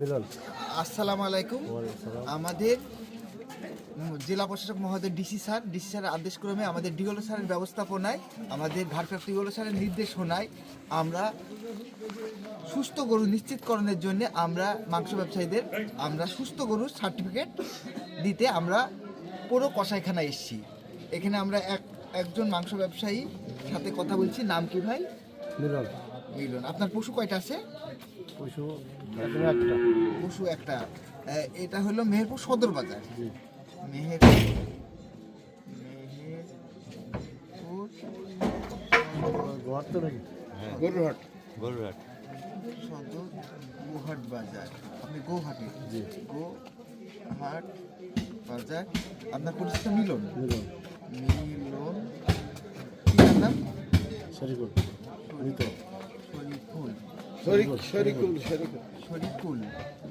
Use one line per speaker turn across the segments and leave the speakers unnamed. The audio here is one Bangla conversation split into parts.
আসসালামু আলাইকুম। আমাদের জেলা প্রশাসক মহোদয় ডিসি স্যার ডিসি স্যারের আদেশক্রমে আমাদের ডিওলো স্যারের ব্যবস্থাপনায় আমাদের ভারপ্রাপ্ত ডিওলো স্যারের নির্দেশনায় আমরা সুস্থ গরু নিশ্চিতকরণের জন্য আমরা মাংস ব্যবসায়ীদের আমরা সুস্থ গরুর সার্টিফিকেট দিতে আমরা পুরো কষাইখানা এসেছি। এখানে আমরা এক একজন মাংস ব্যবসায়ী সাথে কথা বলছি। নাম কি ভাই?
মিলন
মিলন। আপনার পশু কয়টা আছে?
পশু একটা।
পশু একটা। এটা হলো মেহেরপুর সদর বাজার। মেহেরপুর
ঘর তো নাকি
গরুহাট সদর গুহাট বাজার। আপনি গৌহাটি?
জি।
গোহাট বাজার। আপনার পরিচিত মিলন?
মিলন।
মিলন। কি নাম? নাম
শরীফুল। মৃত
শরিকুল
শরীফুল
শরিকুল।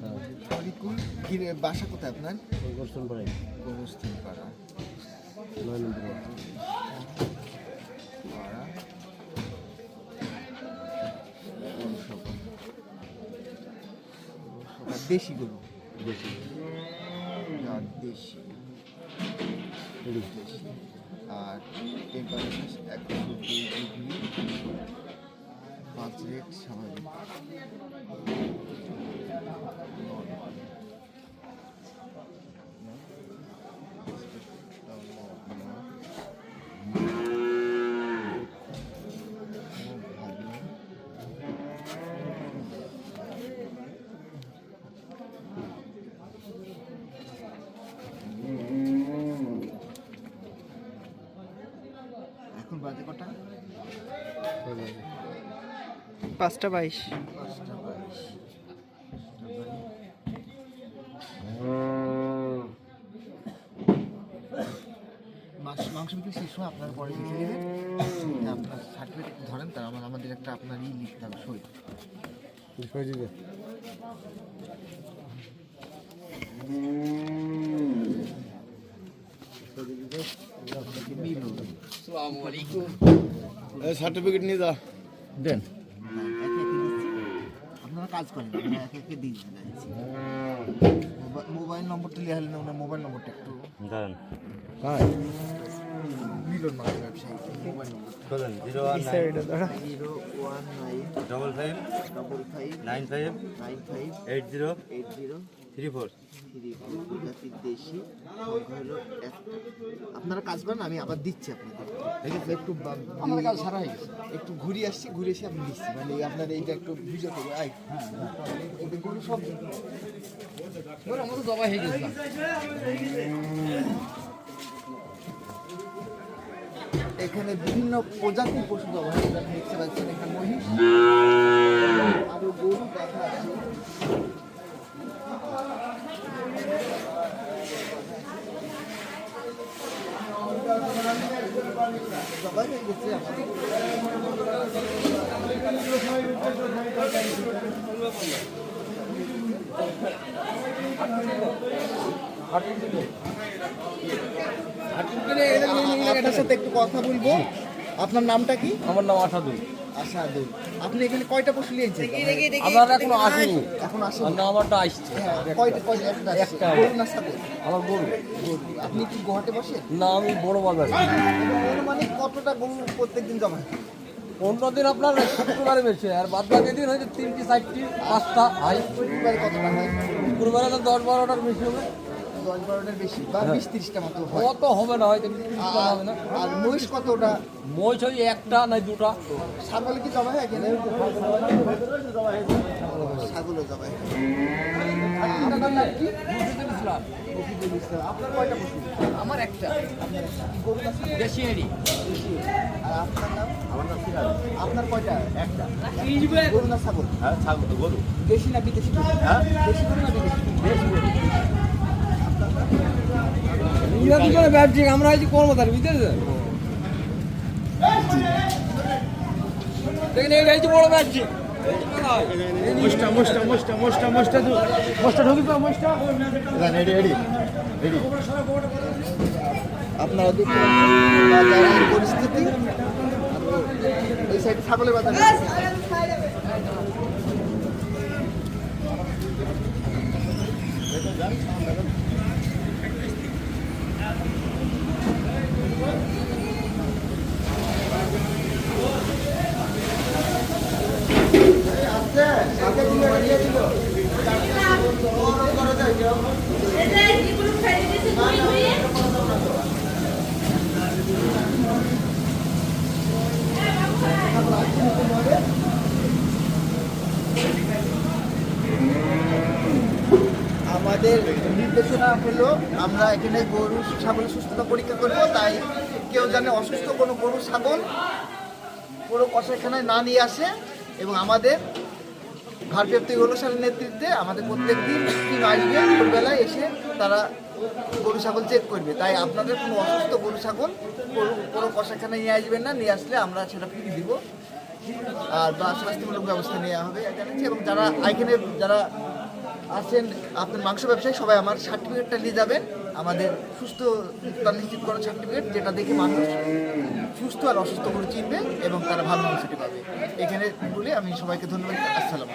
হ্যাঁ।
শরিকুল? কি বাসা কোথায় আপনার?
গোরস্থান পাড়াই
পাড়া
নয় নম্বর
পাড়া। দেশি। গরু দেশি। দেশি। আর টেম্পারেচার একশো দুই ডিগ্রি 把直接抢了
পাঁচটা বাইশ।
পাঁচটা বাইশ মাংস মাংস বিক্রি শেষ হয় আপনার পরে লিখে দেবেন আপনার সার্টিফিকেট ধরেন তার আমার আমাদের একটা আপনার ই লিখতে হবে সই।
বিষয় দিবে সার্টিফিকেট নিয়ে যা। দেন
হ্যাঁ, একে একে দিচ্ছি কাজ করেন আমরা একে একে দিয়ে দিচ্ছি মোবা- মোবাইল নম্বরটা লিখে হলেন ওনার মোবাইল নম্বরটা একটু
দাঁড়ান। হ্যাঁ
মিলন মাংস ব্যবসায়ী মোবাইল নম্বর
বলেন জিরো ওয়ান
দাঁড়া?
Zero one nine
double five
double five
nine five
nine five
eight zero
eight zero প্রজাতির দেশি হলো একটা আপনারা কাজ করেন আমি আবার দিচ্ছি আপনাদের। ঠিক আছে। একটু আমাদের কাজ সারা হয়ে গেছে। একটু ঘুরে আসছি ঘুরে এসে আমি দিচ্ছি। মানে আপনার এইটা একটু করব আই হ্যাঁ এটা গরু সব এখানে বিভিন্ন প্রজাতির পশু জবা হয় আপনি দেখতে পাচ্ছেন এখানে মহিষ আরও গরু গাধা আছে জবাই হয়ে গেছে আমাদের আপনার সাথে একটু কথা বলব আপনার নামটা কি?
আমার নাম আসাদুল
আসাদুল আপনি এখানে কয়টা পশু নিয়েছেন?
আমার এখনও আসেনি।
এখন আসেন?
না আমারটা আসছে।
হ্যাঁ, কয়টা কয়টা একটা
একটা।
গরু না ছাগল?
আমার গরু।
আপনি কি গুয়াহাটে বসে?
না আমি বড় বাজার।
মানে কতটা গরু প্রত্যেকদিন জমা হয়?
অন্য দিন আপনার শুক্রবারে বেশি আর বাদ বাকি দিন হয়তো তিনটি চারটি পাঁচটা হাই
প্রতিবারে কতটা হয়?
শুক্রবারে তো দশ বারোটার বেশি হবে।
দশ বারোটার বেশি বা বিশ তিরিশটা মতো হয়।
হবে না হয়তো হবে না।
আর মহিষ কতটা?
মহিষ ওই একটা দুটা।
ছাগল কি জমা হয় এখানে? ছাগলও জমা হয়। আপনার কয়টা পশু?
আমার একটা। দেশি
আপনার নাম?
আমার নাম সিরাজ
আপনার কয়টা?
একটা।
গরু না ছাগল?
হ্যাঁ ছাগল গরু।
দেশি না বিদেশি?
হ্যাঁ।
দেশি গরু না বিদেশি? গরু?
ইয়া দুজনে ব্যবসায়িক আমরা হয়েছি কর্মচারী বুঝতে দেখেন এটা হচ্ছে বড় ব্যবসায়িক
মোস্টা মোস্টা মোস্টা মোস্টা মোস্টা তো। মোস্টা ঢুকি পা মোস্টা
এডি এডি এডি আপনারা দেখতে পরিস্থিতি এই সাইডে ছাগলের বাজার। আমাদের নির্দেশনা হলো, আমরা এখানে গরু ছাগলের সুস্থতা পরীক্ষা করব, তাই কেউ জানে অসুস্থ কোনো গরু, ছাগল পুরো কষাইখানায় না নিয়ে আসে এবং আমাদের ভারপ্রাপ্ত অনুষ্ঠানের নেতৃত্বে আমাদের প্রত্যেক দিন টিম আসবে ভোরবেলায় এসে তারা গরু, ছাগল চেক করবে। তাই আপনাদের কোনো অসুস্থ গরু, ছাগল কোনো কষাইখানায় নিয়ে আসবেন না, নিয়ে আসলে আমরা সেটা ফিরিয়ে দিব। আর বা স্বাস্থ্যমূলক ব্যবস্থা নেওয়া হবে এবং যারা এখানে যারা আছেন আপনার মাংস ব্যবসায়ী, সবাই আমার সার্টিফিকেটটা নিয়ে যাবেন। আমাদের সুস্থ নিশ্চিত করার সার্টিফিকেট যেটা দেখে মানুষ সুস্থ আর অসুস্থ করে চিনবে এবং তারা ভালো মাংসটি পাবে। এখানে বলে আমি সবাইকে ধন্যবাদ। আসসালাম